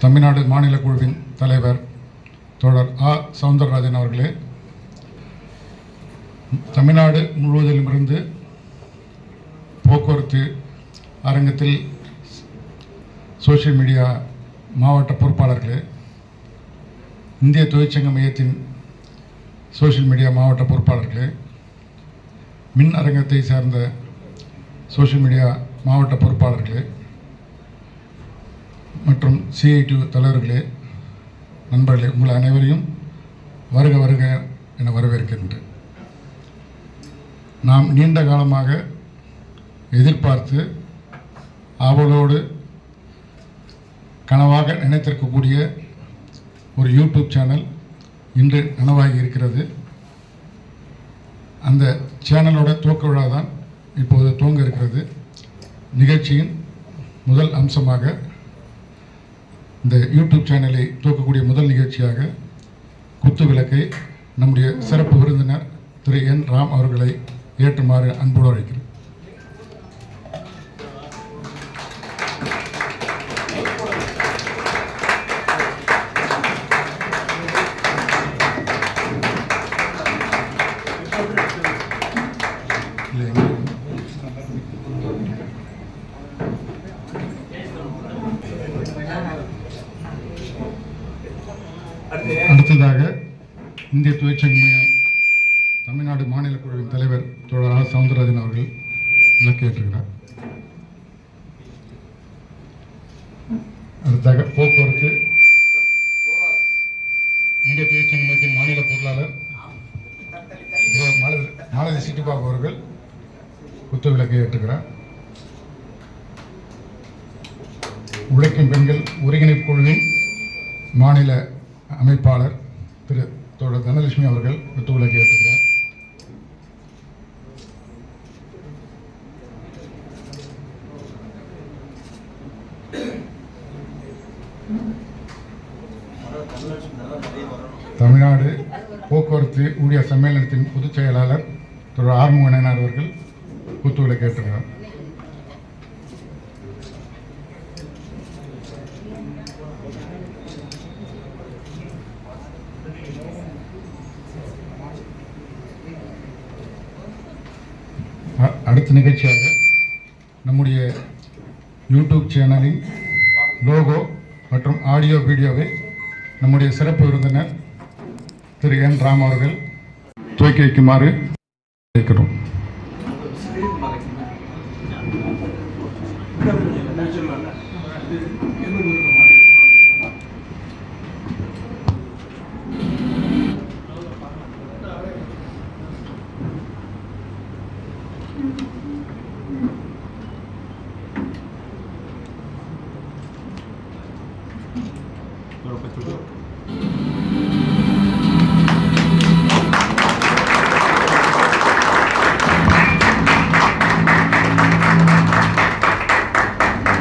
தமிழ்நாடு மாநில குழுவின் தலைவர் தோழர் ஆ. சவுந்தரராஜன் அவர்களே தமிழ்நாடு முழுவதிலுமிருந்து போக்குவரத்து அரங்கத்தில் சோஷியல் மீடியா மாவட்ட பொறுப்பாளர்களே இந்திய தொழிற்சங்க மையத்தின் சோஷியல் மீடியா மாவட்ட பொறுப்பாளர்களே மின் அரங்கத்தை சார்ந்த சோஷியல் மீடியா மாவட்ட பொறுப்பாளர்களே மற்றும் சிஐடி தலைவர்களே நண்பர்களே உங்கள் அனைவரையும் வருக வருக என வரவேற்கின்றேன். நாம் நீண்ட காலமாக எதிர்பார்த்து ஆவலோடு கனவாக நினைத்திருக்கக்கூடிய ஒரு யூடியூப் சேனல் இன்று நனவாகி இருக்கிறது. அந்த சேனலோட துவக்க விழா தான் இப்போது துவங்க இருக்கிறது. நிகழ்ச்சியின் முதல் அம்சமாக இந்த யூடியூப் சேனலை துவக்கக்கூடிய முதல் நிகழ்ச்சியாக குத்து விளக்கை நம்முடைய சிறப்பு விருந்தினர் திரு என் ராம் அவர்களை ஏற்றுமாறு அன்போடு அழைக்கிறேன். அடுத்ததாக இந்திய தொழிற்சங்க தமிழ்நாடு மாநில குழுவின் தலைவர் தோழர் ஆர். சவுந்தரராஜன் அவர்கள் விளக்கேற்றுகிறார் அடுத்ததாக போக்குவரத்து இந்திய தொழிற்சங்க மையத்தின் மாநில பொருளாளர் மாலதி சிட்டிபாபு அவர்கள் குத்து விளக்கை ஏற்றுகிறார். உழைக்கும் பெண்கள் ஒருங்கிணைப்பு குழுவின் மாநில அமைப்பாளர் திரு தோழர் தனலட்சுமி அவர்கள் ஒத்துழைக்க ஏற்றுக்கிறார் தமிழ்நாடு போக்குவரத்து ஊழியர் சம்மேளனத்தின் பொதுச் செயலாளர் திரு ஆறுமுகனார் அவர்கள் ஒத்துழைக்க ஏற்றுக்கிறார் அடுத்த நிகழ்ச்சியாக நம்முடைய யூடியூப் சேனலின் லோகோ மற்றும் ஆடியோ வீடியோவை நம்முடைய சிறப்பு விருந்தினர் திரு என் ராம் அவர்கள் துவக்கி வைக்குமாறு கேட்கிறோம்.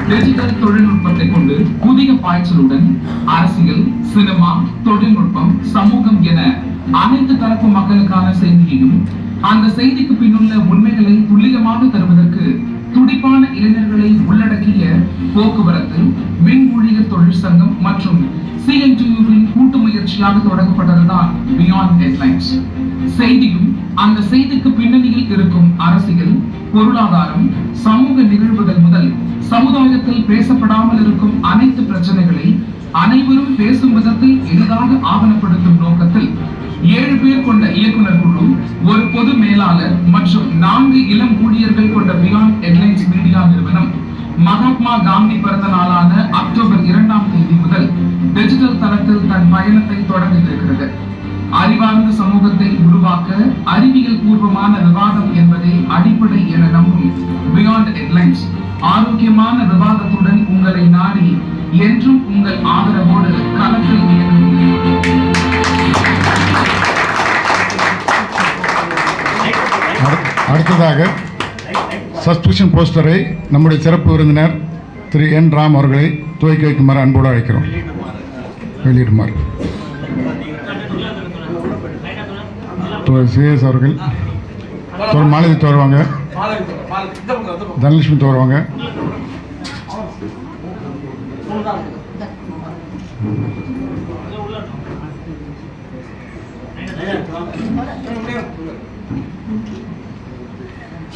டிஜிட்டல் தொழில்நுட்பத்தை கொண்டு புதிய பாய்ச்சலுடன் அரசியல் சினிமா தொழில்நுட்பம் சமூகம் என அனைத்து தரப்பு மக்களுக்கான செய்தியையும் அந்த செய்திக்கு பின்னுள்ள உண்மைகளை துல்லியமாக தருவதற்கு துடிப்பான இளைஞர்களை உள்ளடக்கிய போக்குவரத்து மின் தொழிற்சங்கம் மற்றும் சிஎன்டியூவின் கூட்டு முயற்சியாக தொடங்கப்பட்டதுதான் பியாண்ட் ஹெட்லைன்ஸ் செய்தியும் அந்த செய்திக்கு பின்னணியில் இருக்கும் அரசியல் பொருளாதாரம் சமூக நிகழ்வுகள் முதல் சமுதாயத்தில் பேசப்படாமல் இருக்கும் அனைத்து பிரச்சனைகளை அனைவரும் பேசும் விதத்தில் எளிதாக ஆவணப்படுத்தும் நோக்கத்தில் ஏழு பேர் கொண்ட இயக்குனர் குழு ஒரு பொது மேலாளர் மற்றும் நான்கு இளம் ஊழியர்கள் கொண்ட பியாண்ட் ஹெட்லைன்ஸ் மீடியா நிறுவனம் மகாத்மா காந்தி பிறந்த நாளான அக்டோபர் இரண்டாம் தேதி முதல் டிஜிட்டல் தளத்தில் தன் பயணத்தை தொடங்கியிருக்கிறது அறிவார்ந்த சமூகத்தை உருவாக்க அறிவியல் பூர்வமான விவாதம் என்பதே அடிப்படை என நம்பும் பியாண்ட் ஹெட்லைன்ஸ் ஆரோக்கியமான விவாதத்துடன் உங்களை நாடி என்றும் உங்கள் ஆதரவோடு களத்தில் அடுத்ததாக சஸ்பிஷன் போஸ்டரை நம்முடைய சிறப்பு விருந்தினர் திரு என் ராம் அவர்களை துவக்கி வைக்குமாறு அன்போடு அழைக்கிறோம். வெளியிடுமாறு. சிஎஸ் அவர்கள். மாலதி தோறுவாங்க தனலட்சுமி தோறுவாங்க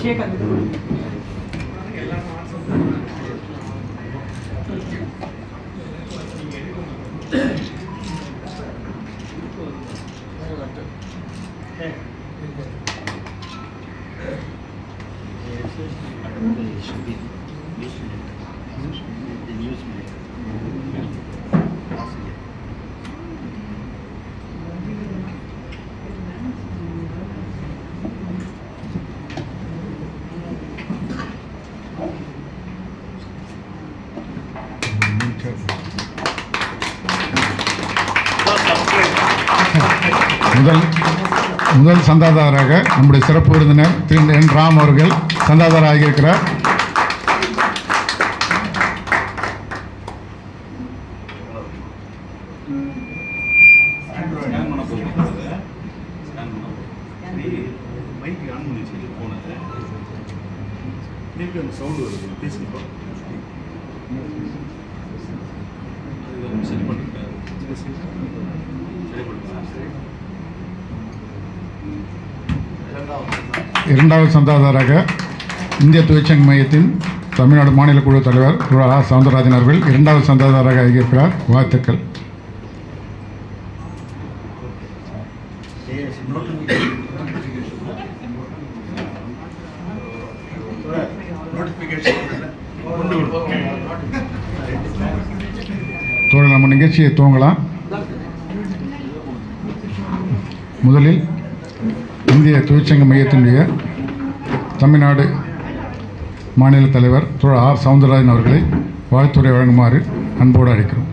ஷேக் அந்த முதல் முதல் சந்தாதாரராக நம்முடைய சிறப்பு விருந்தினர் திரு என் ராம் அவர்கள் சந்தாதாரர் ஆகியிருக்கிறார் ஸ்கேன் இரண்டாவது சந்தாதாரராக இந்திய தொழிற்சங்க மையத்தின் தமிழ்நாடு மாநில குழு தலைவர் திரு ஆ சவுந்தரராஜன் அவர்கள் இரண்டாவது சந்தாதாரராக ஆகியிருக்கிறார் வாழ்த்துக்கள் நம்ம நிகழ்ச்சியை துவங்கலாம். முதலில் இந்திய தொழிற்சங்க மையத்தினுடைய தமிழ்நாடு மாநில தலைவர் திரு ஆர் சவுந்தரராஜன் அவர்களை வாழ்த்துறை வழங்குமாறு அன்போடு அழைக்கிறோம்.